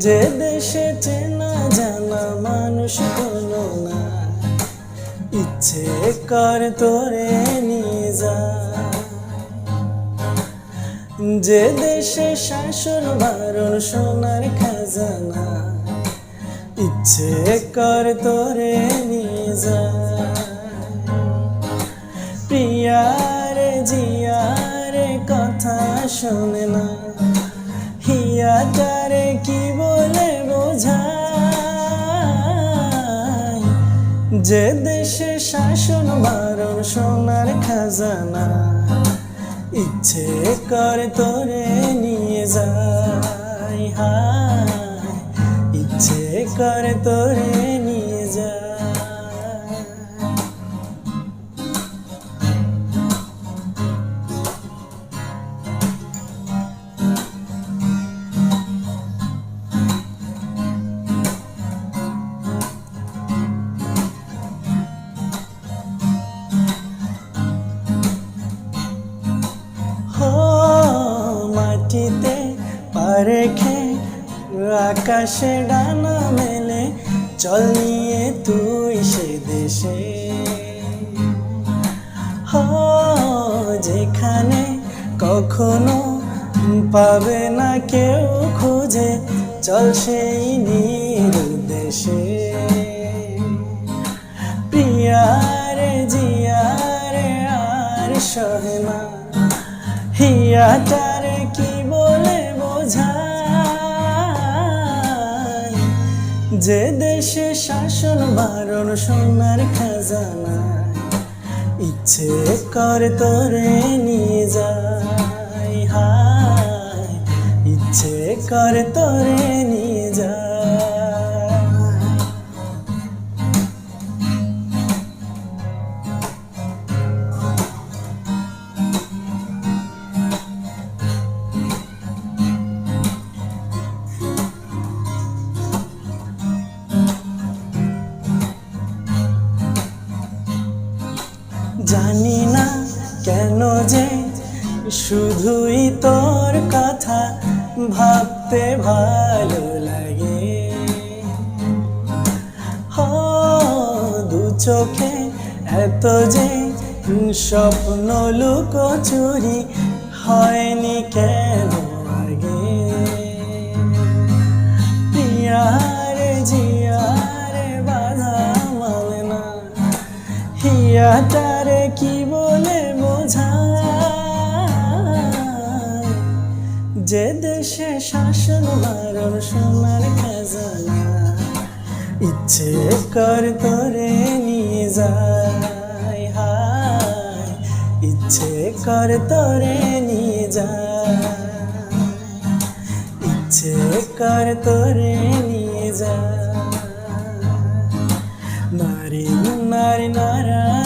যে দেশে চেনা জানা মানুষ কোনো না। ইচ্ছে কর তোরে নিয়ে যা। যে দেশে শাসন বারণ সোনার খাজানা। ইচ্ছে কর তোরে নিয়ে যা। প্রিয়ারে জিয়ারে কথা শোনে না। হিয়াটারে যে দেশে শাসন বারণ সোনার খাজানা, ইচ্ছে করে তোরে নিয়ে যাই হা ইচ্ছে করে তোরে আকাশে ডানা মেলে, চল নিয়ে তুই সে দেশে। হো, যেখানে কখনো পাবে না কেউ খুঁজে, চল সেই নির্দেশে প্রিয়ারে, জিয়ারে, আর সহে না যে দেশে শাসন, বারণ সোনার খাজানা, ইচ্ছে করে তোরে নিয়ে যায়, হায়, ইচ্ছে করে তোরে নিয়ে জানি না কেন যে শুধুই তোর কথা ভাবতে ভালো লাগে। দু চোখে এত যে স্বপ্ন লুকো চুরি হয়নি কেন আগে? প্রিয়ারে জিয়ারে বাধা মানে না হিয়াটারে যে দেশে শাসন বারণ সোনার খাজানা, ইচ্ছে কর তোরে নিয়ে যায়, হায়, ইচ্ছে কর তোরে নিয়ে যায়, ইচ্ছে কর তোরে নিয়ে যায়। নারী নারী নারা